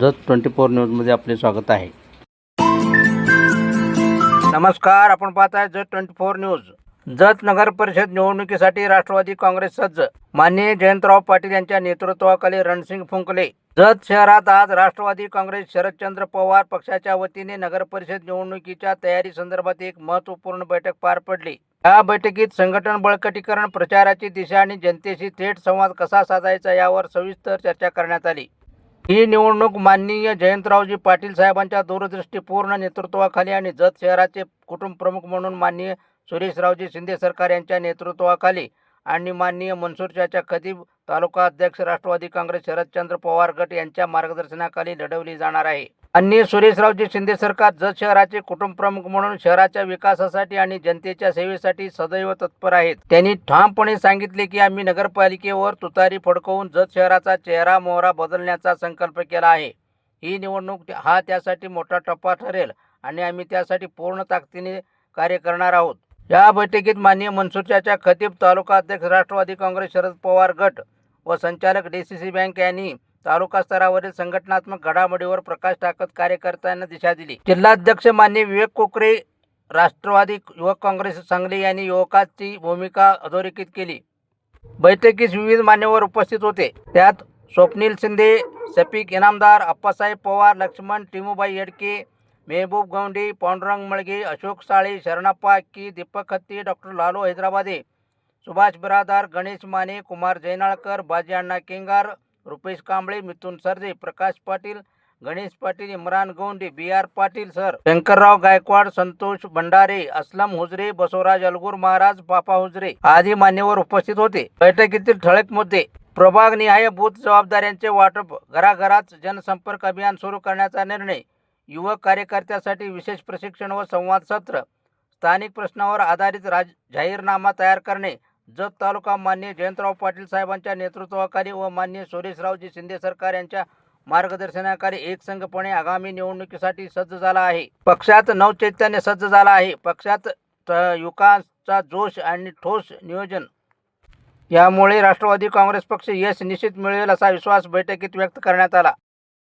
Jat twenty four न्यूजमध्ये आपले स्वागत आहे. नमस्कार आपण पाहत आहे Jat twenty four news. Jat नगर परिषद निवडणुकीसाठी राष्ट्रवादी काँग्रेस सज्ज. माननीय जयंतराव पाटील यांच्या नेतृत्वाखाली रणसिंग फुंकले. जत शहरात आज राष्ट्रवादी काँग्रेस शरदचंद्र पवार पक्षाच्या वतीने नगर परिषद निवडणुकीच्या तयारी संदर्भात एक महत्त्वपूर्ण बैठक पार पडली. या बैठकीत संघटन बळकटीकरण प्रचाराची दिशा आणि जनतेशी थेट संवाद कसा साधायचा यावर सविस्तर चर्चा करण्यात आली. ही निवडणूक माननीय जयंतरावजी पाटील साहेबांच्या दूरदृष्टीपूर्ण नेतृत्वाखाली आणि जत शहराचे कुटुंब प्रमुख म्हणून माननीय सुरेशरावजी शिंदे सरकार यांच्या नेतृत्वाखाली आणि माननीय मनसूरच्या खदीब तालुका अध्यक्ष राष्ट्रवादी काँग्रेस शरदचंद्र पवार गट यांच्या मार्गदर्शनाखाली लढवली जाणार आहे. माननीय सुरेशरावजी शिंदे सरकार जत शहराचे कुटुंब प्रमुख म्हणून शहराच्या विकासासाठी आणि जनतेच्या सेवेसाठी सदैव तत्पर आहेत. त्यांनी ठामपणे सांगितले की आम्ही नगरपालिकेवर तुतारी फडकवून जत शहराचा चेहरा मोहरा बदलण्याचा संकल्प केला आहे. ही निवडणूक हा त्यासाठी मोठा टप्पा ठरेल आणि आम्ही त्यासाठी पूर्ण ताकदीने कार्य करणार आहोत. या बैठकीत माननीय मनसुरच्या खतीब तालुका अध्यक्ष राष्ट्रवादी काँग्रेस शरद पवार गट व संचालक डी सी सी बँक यांनी तालुका स्तरावरील संघटनात्मक घडामोडीवर प्रकाश टाकत कार्यकर्त्यांना दिशा दिली. जिल्हाध्यक्ष मान्य विवेक कोकरे राष्ट्रवादी युवक काँग्रेस सांगली यांनी युवकाची भूमिका अधोरेखित केली. बैठकीस विविध मान्यवर उपस्थित होते. त्यात Swapnil Shinde Sapik Inamdar Appasaheb Pawar Laxman Timubai Yedke Mehboob Gaundi Pandurang Malge Ashok Sale Sharanappa Akki Deepak Khatti doctor Lalu Hyderabade Subhash Biradar Ganesh Mane Kumar Jainalkar Baji Anna Kengar Rupesh Kamble Mithun Sarje Prakash Patil Ganesh Patil Imran Gonde B R Patil sir. Shankarrao Gaikwad Santosh Bhandare Aslam Hujare Basavraj Algur Maharaj Papa Hujare आदी मान्यवर उपस्थित होते. बैठकीतील ठळक मुद्दे. प्रभाग निहाय booth जबाबदाऱ्यांचे वाटप. घराघरात जनसंपर्क अभियान सुरू करण्याचा निर्णय. युवक कार्यकर्त्यासाठी विशेष प्रशिक्षण व संवाद सत्र. स्थानिक प्रश्नावर आधारित राज जाहीरनामा तयार करणे. जत तालुका मान्य जयंतराव पाटील साहेबांच्या नेतृत्वाखाली व मान्य सुरेशरावजी शिंदे सरकार यांच्या मार्गदर्शनाखाली एकसंघपणे आगामी निवडणुकीसाठी सज्ज झाला आहे. पक्षात नवचैतन्य सज्ज झाला आहे. पक्षात त- युवकांचा जोश आणि ठोस नियोजन. यामुळे राष्ट्रवादी काँग्रेस पक्ष यश निश्चित मिळेल असा विश्वास बैठकीत व्यक्त करण्यात आला.